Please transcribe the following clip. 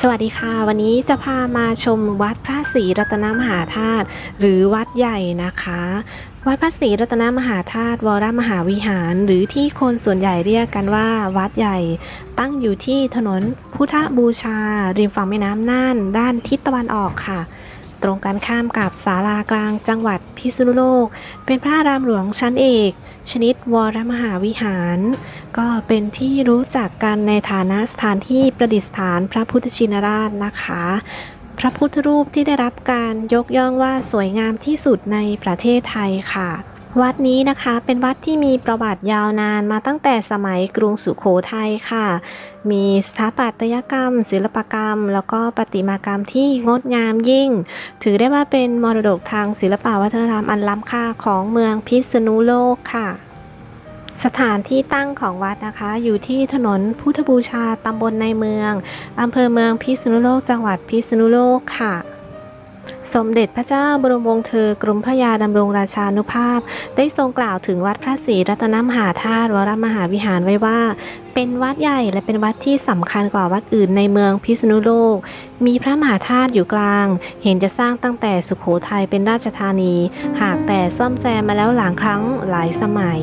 สวัสดีค่ะ วันนี้จะพามาชมวัดพระศรีรัตนมหาธาตุหรือวัดใหญ่นะคะ วัดพระศรีรัตนมหาธาตุวรมหาวิหาร หรือที่คนส่วนใหญ่เรียกกันว่าวัดใหญ่ ตั้งอยู่ที่ถนนพุทธบูชา ริมฝั่งแม่น้ำน่าน ด้านทิศตะวันออกค่ะ ตรงกันข้ามกับศาลากลางจังหวัดพิษณุโลก เป็นพระรามหลวงชั้นเอก ชนิดวรมหาวิหาร ก็เป็นที่รู้จักกันในฐานะสถานที่ประดิษฐานพระพุทธชินราชนะคะ พระพุทธรูปที่ได้รับการยกย่องว่าสวยงามที่สุดในประเทศไทยค่ะ วัดนี้นะคะเป็นวัดที่มีประวัติยาวนานมาตั้งแต่สมัยกรุงสุขโขทัยค่ะ มีสถาปัตยกรรม ศิลปกรรม แล้วก็ประติมากรรมที่งดงามยิ่ง ถือได้ว่าเป็นมรดกทางศิลปวัฒนธรรมอันล้ำค่าของเมืองพิษณุโลกค่ะสถานที่ตั้งของวัดนะคะ อยู่ที่ถนนพุทธบูชาตำบลในเมืองอำเภอเมืองพิษณุโลก จังหวัดพิษณุโลกค่ะ สมเด็จพระเจ้าบรมวงศ์เธอกรมพระยาดำรงราชานุภาพ ได้ทรงกล่าวถึงวัดพระศรีรัตนมหาธาตุวรมหาวิหารไว้ว่า เป็นวัดใหญ่และเป็นวัดที่สำคัญกว่าวัดอื่นในเมืองพิษณุโลก มีพระมหาธาตุอยู่กลาง เห็นจะสร้างตั้งแต่สุขโขทัยเป็นราชธานี หากแต่ซ่อมแซมมาแล้วหลายครั้งหลายสมัย